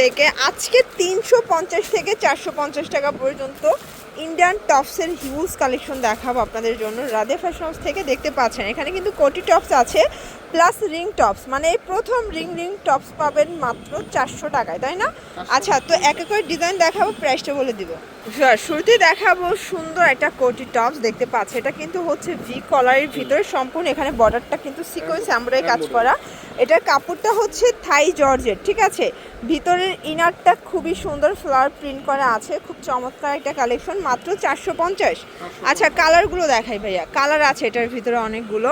থেকে আজকে তিনশো পঞ্চাশ থেকে চারশো পঞ্চাশ টাকা পর্যন্ত ইন্ডিয়ান টপসের হিউজ কালেকশন দেখাবো আপনাদের জন্য। রাধে ফ্যাশন হাউস থেকে দেখতে পাচ্ছেন এখানে কিন্তু কোটি টপস আছে প্লাস রিং টপস মানে এই প্রথম রিং রিং টপস পাবেন মাত্র চারশো টাকায় তাই না? আচ্ছা তো এক এক করে ডিজাইন দেখাবো প্রাইসটা বলে দিব। Sure, শুরুতে দেখাবো সুন্দর একটা কোটি টপস দেখতে পাচ্ছি এটা কিন্তু হচ্ছে ভি কলারের ভিতরে সম্পূর্ণ এখানে বর্ডারটা কিন্তু সিকোয়েন্স এমব্রয়ডারি কাজ করা। এটার কাপড়টা হচ্ছে থাই জর্জের ঠিক আছে? ভিতরের ইনারটা খুবই সুন্দর ফ্লাওয়ার প্রিন্ট করা আছে খুব চমৎকার একটা কালেকশন মাত্র চারশো পঞ্চাশ। আচ্ছা। কালারগুলো দেখাই ভাইয়া। কালার আছে এটার ভিতরে অনেকগুলো।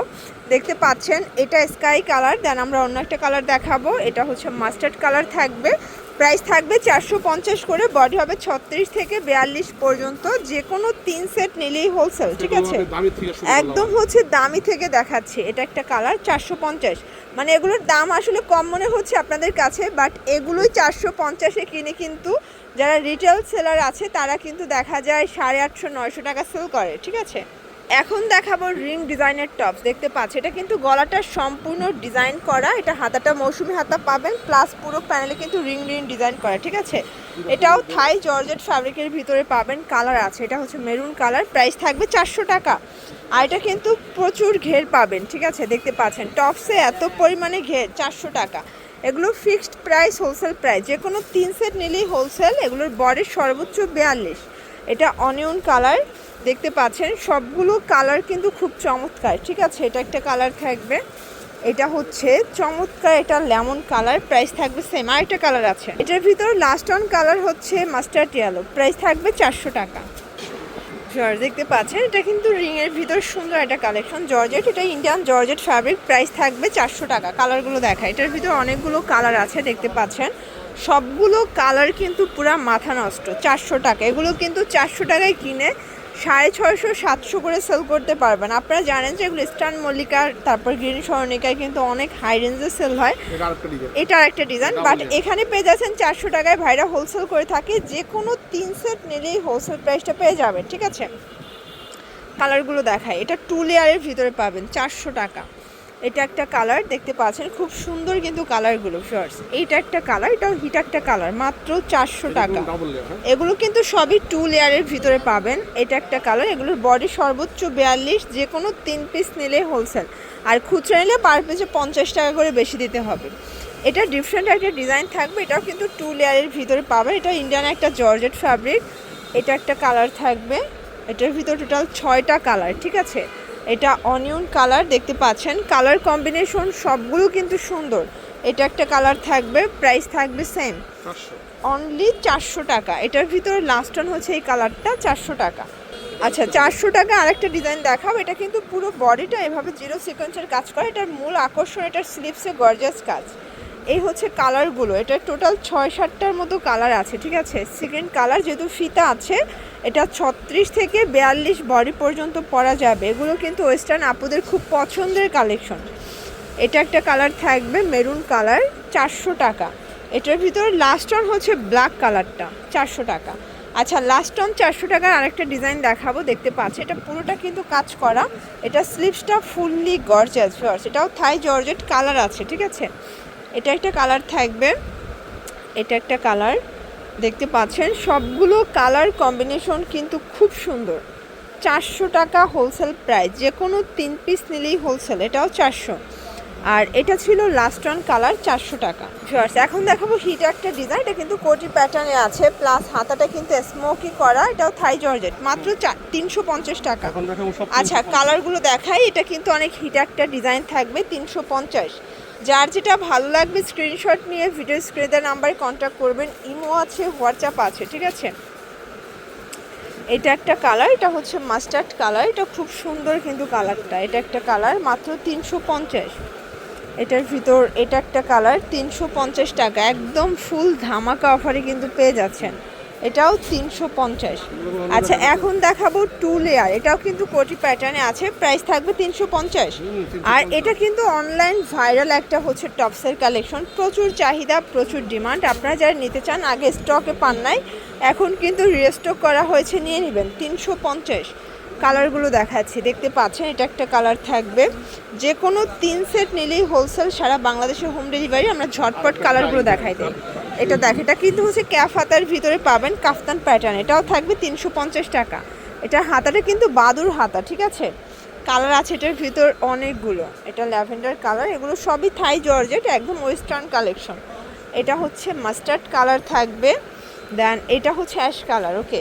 দেখতে পাচ্ছেন এটা স্কাই কালার দেন আমরা অন্য একটা কালার দেখাবো। এটা হচ্ছে মাস্টার্ড কালার থাকবে। প্রাইস থাকবে চারশো পঞ্চাশ করে বডি হবে ছত্রিশ থেকে বিয়াল্লিশ পর্যন্ত যে কোনো তিন সেট নিলেই হোলসেল ঠিক আছে? একদম হচ্ছে দামি থেকে দেখাচ্ছে এটা একটা কালার চারশো পঞ্চাশ। মানে এগুলোর দাম আসলে কম মনে হচ্ছে আপনাদের কাছে বাট এগুলোই চারশো পঞ্চাশে কিনে কিন্তু যারা রিটেল সেলার আছে তারা কিন্তু দেখা যায় সাড়ে আটশো নয়শো টাকা সেল করে ঠিক আছে? এখন দেখাবো রিং ডিজাইনের টপস। দেখতে পাচ্ছি, এটা কিন্তু গলাটা সম্পূর্ণ ডিজাইন করা, এটা হাতাটা মৌসুমি হাতা পাবেন প্লাস পুরো প্যানেলে কিন্তু রিং রিং ডিজাইন করা, ঠিক আছে? এটাও থাই জর্জেট ফ্যাব্রিকের ভিতরে পাবেন কালার আছে, এটা হচ্ছে মেরুন কালার প্রাইস থাকবে চারশো টাকা। আর এটা কিন্তু প্রচুর ঘের পাবেন, ঠিক আছে? দেখতে পাচ্ছেন টপসে এত পরিমাণে ঘের, চারশো টাকা। এগুলো ফিক্সড প্রাইস হোলসেল প্রাইস যে কোনো তিন সেট নিলেই হোলসেল এগুলোর বডির সর্বোচ্চ বিয়াল্লিশ। এটা অনিয়ন কালার দেখতে পাচ্ছেন, সবগুলো কালার কিন্তু খুব চমৎকার। ঠিক আছে, এটা একটা কালার থাকবে। এটা হচ্ছে চমৎকার এটা লেমন কালার, প্রাইস থাকবে সেম আর একটা কালার আছে। এটার ভিতর লাস্ট অন কালার হচ্ছে মাস্টার্ড ইয়েলো প্রাইস থাকবে চারশো টাকা। জর্জ দেখতে পাচ্ছেন, এটা কিন্তু রিং এর ভিতর সুন্দর একটা কালেকশন জর্জেট এটা ইন্ডিয়ান জর্জেট ফ্যাব্রিক প্রাইস থাকবে চারশো টাকা। কালারগুলো দেখা, এটার ভিতর অনেকগুলো কালার আছে, দেখতে পাচ্ছেন। সবগুলো কালার কিন্তু পুরা মাথা নষ্ট, চারশো টাকা। এগুলো কিন্তু চারশো টাকায় কিনে সাড়ে ছয়শো সাতশো করে সেল করতে পারবেন। আপনারা জানেন যে এগুলো স্টান মল্লিকা তারপর গ্রিন স্বর্ণিকায় কিন্তু অনেক হাই রেঞ্জে সেল হয়। এটা এটার একটা ডিজাইন বাট এখানে পেয়ে যাচ্ছেন চারশো টাকায় ভাইরা হোলসেল করে থাকে। যে কোনো তিন সেট নিলেই হোলসেল প্রাইসটা পেয়ে যাবেন ঠিক আছে? কালারগুলো দেখায় এটা টু লেয়ারের ভিতরে পাবেন চারশো টাকা। এটা একটা কালার দেখতে পাচ্ছেন খুব সুন্দর কিন্তু কালারগুলো শর্টস এইটা একটা কালার এটাও হিট একটা কালার মাত্র চারশো টাকা। হ্যাঁ? এগুলো কিন্তু সবই টু লেয়ারের ভিতরে পাবেন। এটা একটা কালার এগুলোর বডি সর্বোচ্চ বিয়াল্লিশ যে কোনো তিন পিস নিলে হোলসেল আর খুচরা নিলে পার পিসে পঞ্চাশ টাকা করে বেশি দিতে হবে। এটা ডিফারেন্ট একটা ডিজাইন থাকবে এটাও কিন্তু টু লেয়ারের ভিতরে পাবেন। এটা ইন্ডিয়ান একটা জর্জেট ফ্যাব্রিক এটা একটা কালার থাকবে। এটার ভিতর টোটাল ছয়টা কালার ঠিক আছে? এটা অনিয়ন কালার দেখতে পাচ্ছেন। কালার কম্বিনেশন সবগুলো কিন্তু সুন্দর। এটা একটা কালার থাকবে প্রাইস থাকবে সেম অনলি চারশো টাকা। এটার ভিতরে লাস্টন অন হচ্ছে এই কালারটা চারশো টাকা। আচ্ছা চারশো টাকা আরেকটা ডিজাইন দেখাও এটা কিন্তু পুরো বডিটা এভাবে জিরো সিকোয়েন্সের কাজ করে। এটার মূল আকর্ষণ এটার স্লিপসে গর্জাস কাজ। এই হচ্ছে কালারগুলো। এটা টোটাল ছয় সাতটার মতো কালার আছে, ঠিক আছে? সেকেন্ড কালার যেহেতু ফিতা আছে, এটা ছত্রিশ থেকে বিয়াল্লিশ বডি পর্যন্ত পরা যাবে। এগুলো কিন্তু ওয়েস্টার্ন আপুদের খুব পছন্দের কালেকশন। এটা একটা কালার থাকবে, মেরুন কালার, চারশো টাকা। এটার ভিতরে লাস্ট অন হচ্ছে ব্ল্যাক কালারটা, চারশো টাকা। আচ্ছা লাস্ট অন চারশো টাকার আরেকটা ডিজাইন দেখাবো, দেখতে পাচ্ছি এটা পুরোটা কিন্তু কাজ করা। এটা স্লিপসটা ফুললি ফিওর্স এটাও থাই জর্জেট কালার আছে, ঠিক আছে? এটা একটা কালার থাকবে। এটা একটা কালার। দেখতে পাচ্ছেন সবগুলো কালার কম্বিনেশন কিন্তু খুব সুন্দর। চারশো টাকা হোলসেল প্রাইস যে কোনো তিন পিস নিলেই হোলসেল এটাও চারশো। আর এটা ছিল লাস্ট অন কালার চারশো টাকা। Viewers, এখন দেখাবো হিট একটা ডিজাইন এটা কিন্তু কোটি প্যাটার্নে আছে প্লাস হাতাটা কিন্তু স্মোকি করা এটাও থাই জর্জেট মাত্র চার তিনশো পঞ্চাশ টাকা। আচ্ছা কালারগুলো দেখাই এটা কিন্তু অনেক হিট একটা ডিজাইন থাকবে তিনশো পঞ্চাশ। যার যেটা ভালো লাগবে স্ক্রিনশট নিয়ে ভিডিও স্ক্রিনের নাম্বারে কন্ট্যাক্ট করবেন। ইমো আছে হোয়াটসঅ্যাপ আছে, ঠিক আছে? এটা একটা কালার এটা হচ্ছে মাস্টার্ড কালার এটা খুব সুন্দর কিন্তু কালারটা এটা একটা কালার মাত্র তিনশো পঞ্চাশ। এটার ভিতর এটা একটা কালার তিনশো পঞ্চাশ টাকা। একদম ফুল ধামাকা অফারে কিন্তু পেয়ে যাচ্ছেন। এটাও তিনশো পঞ্চাশ। আচ্ছা এখন দেখাবো টু লেয়ার এটাও কিন্তু কোটি প্যাটার্নে আছে প্রাইস থাকবে তিনশো পঞ্চাশ। আর এটা কিন্তু অনলাইন ভাইরাল একটা হচ্ছে টপসের কালেকশন প্রচুর চাহিদা প্রচুর ডিমান্ড আপনারা যারা নিতে চান আগে স্টকে পান নাই। এখন কিন্তু রিস্টক করা হয়েছে নিয়ে নেবেন তিনশো পঞ্চাশ। কালারগুলো দেখাচ্ছি দেখতে পাচ্ছেন এটা একটা কালার থাকবে। যে কোনো তিন সেট নিলেই হোলসেল সারা বাংলাদেশে হোম ডেলিভারি আমরা ঝটপট কালারগুলো দেখাই দিই। এটা দেখ, এটা কিন্তু হচ্ছে ক্যাফ হাতার ভিতরে পাবেন কাফতান প্যাটার্ন এটাও থাকবে তিনশো পঞ্চাশ টাকা। এটা হাতাটা কিন্তু বাদুর হাতা, ঠিক আছে? কালার আছে এটার ভিতর অনেকগুলো। এটা ল্যাভেন্ডার কালার এগুলো সবই থাই জর্জেট, একদম ওয়েস্টার্ন কালেকশন এটা হচ্ছে মাস্টার্ড কালার থাকবে দেন এটা হচ্ছে অ্যাশ কালার ওকে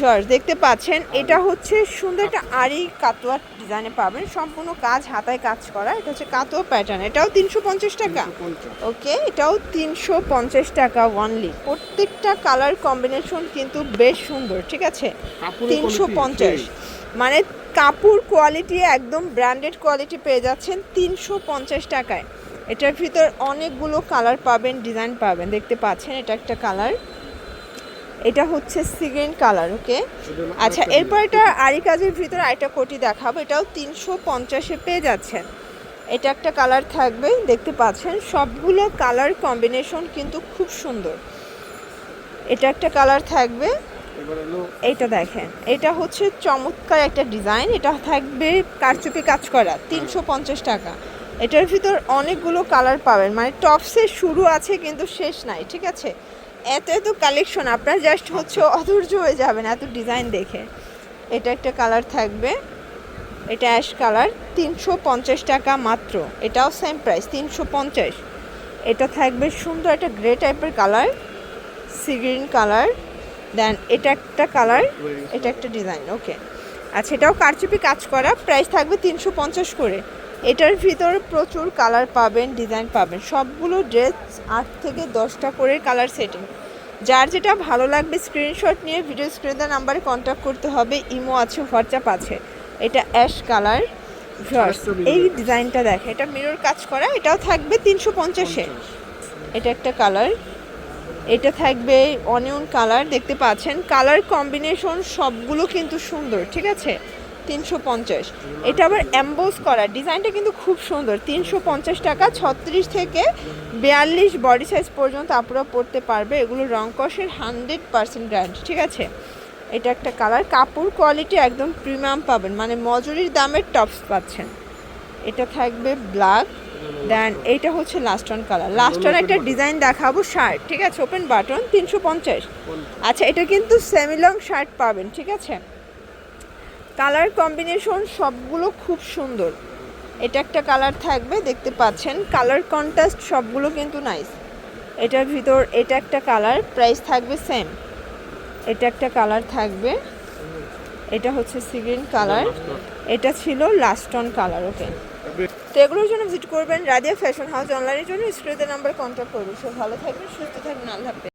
জর্জ দেখতে পাচ্ছেন এটা হচ্ছে সুন্দর একটা আড়ি কাতোয়া ডিজাইনে পাবেন। সম্পূর্ণ কাজ হাতায় কাজ করা। এটা হচ্ছে কাতোয়া প্যাটার্ন এটাও তিনশো পঞ্চাশ টাকা। ওকে এটাও তিনশো পঞ্চাশ টাকা ওয়ানলি প্রত্যেকটা কালার কম্বিনেশন কিন্তু বেশ সুন্দর ঠিক আছে? তিনশো পঞ্চাশ। মানে কাপড় কোয়ালিটি একদম ব্র্যান্ডেড কোয়ালিটি পেয়ে যাচ্ছেন তিনশো পঞ্চাশ টাকায়। এটার ভিতর অনেকগুলো কালার পাবেন ডিজাইন পাবেন। দেখতে পাচ্ছেন এটা একটা কালার এটা হচ্ছে সিগ্রিন কালার ওকে আচ্ছা এরপর এটা আরি কাজের ভিতরে আরেকটা কোটি দেখাবো, এটাও তিনশো পঞ্চাশে পেয়ে যাচ্ছেন। এটা একটা কালার থাকবে, দেখতে পাচ্ছেন, সবগুলো কালার কম্বিনেশন কিন্তু খুব সুন্দর। এটা একটা কালার থাকবে এটা দেখেন, এটা হচ্ছে চমৎকার একটা ডিজাইন এটা থাকবে কারচুপি কাজ করা, তিনশো পঞ্চাশ টাকা। এটার ভিতর অনেকগুলো কালার পাবেন মানে টপসের শুরু আছে কিন্তু শেষ নাই, ঠিক আছে? এত এত কালেকশন আপনার জাস্ট হচ্ছে অধৈর্য হয়ে যাবেন এত ডিজাইন দেখে। এটা একটা কালার থাকবে, এটা অ্যাশ কালার তিনশো পঞ্চাশ টাকা মাত্র। এটাও সেম প্রাইস তিনশো পঞ্চাশ। এটা থাকবে সুন্দর একটা গ্রে টাইপের colour sea green colour then এটা একটা কালার এটা একটা ডিজাইন ওকে আচ্ছা এটাও কারচুপি কাজ করা প্রাইস থাকবে তিনশো পঞ্চাশ করে। এটার ভিতরে প্রচুর কালার পাবেন ডিজাইন পাবেন। সবগুলো ড্রেস আট থেকে দশটা করে কালার সেটিং যার যেটা ভালো লাগবে স্ক্রিনশট নিয়ে ভিডিও স্ক্রিনে নাম্বারে কন্ট্যাক্ট করতে হবে ইমো আছে হোয়াটসঅ্যাপ আছে। এটা অ্যাশ কালার এই ডিজাইনটা দেখে এটা মিরর কাজ করা এটাও থাকবে তিনশো পঞ্চাশে এটা একটা কালার এটা থাকবে অনিয়ন কালার দেখতে পাচ্ছেন। কালার কম্বিনেশন সবগুলো কিন্তু সুন্দর ঠিক আছে? তিনশো পঞ্চাশ। এটা আবার অ্যাম্বোজ করা। ডিজাইনটা কিন্তু খুব সুন্দর। তিনশো পঞ্চাশ টাকা, ছত্রিশ থেকে বিয়াল্লিশ বডি সাইজ পর্যন্ত আপনারা পড়তে পারবে। এগুলো রং কষের হান্ড্রেড পার্সেন্ট গ্যারান্টি ঠিক আছে? এটা একটা কালার কাপড় কোয়ালিটি একদম প্রিমিয়াম পাবেন। মানে মজুরির দামের টপস পাচ্ছেন। এটা থাকবে ব্ল্যাক দেন এইটা হচ্ছে লাস্ট কালার লাস্ট একটা ডিজাইন দেখাবো শার্ট ঠিক আছে? ওপেন বাটন তিনশো পঞ্চাশ। আচ্ছা এটা কিন্তু সেমিলং শার্ট পাবেন, ঠিক আছে? কালার কম্বিনেশন সবগুলো খুব সুন্দর। এটা একটা কালার থাকবে, দেখতে পাচ্ছেন। কালার কন্ট্রাস্ট সবগুলো কিন্তু নাইস এটার ভিতর এটা একটা কালার প্রাইস থাকবে সেম এটা একটা কালার থাকবে। এটা হচ্ছে সিগ্রিন কালার। এটা ছিল লাস্ট অন কালার ওকে তো এগুলোর জন্য ভিজিট করবেন রাদিয়া ফ্যাশন হাউস অনলাইনের জন্য স্ক্রিনের নাম্বার কন্ট্যাক্ট করবেন। সব ভালো থাকবেন, সুস্থ থাকবেন, আল্লাহ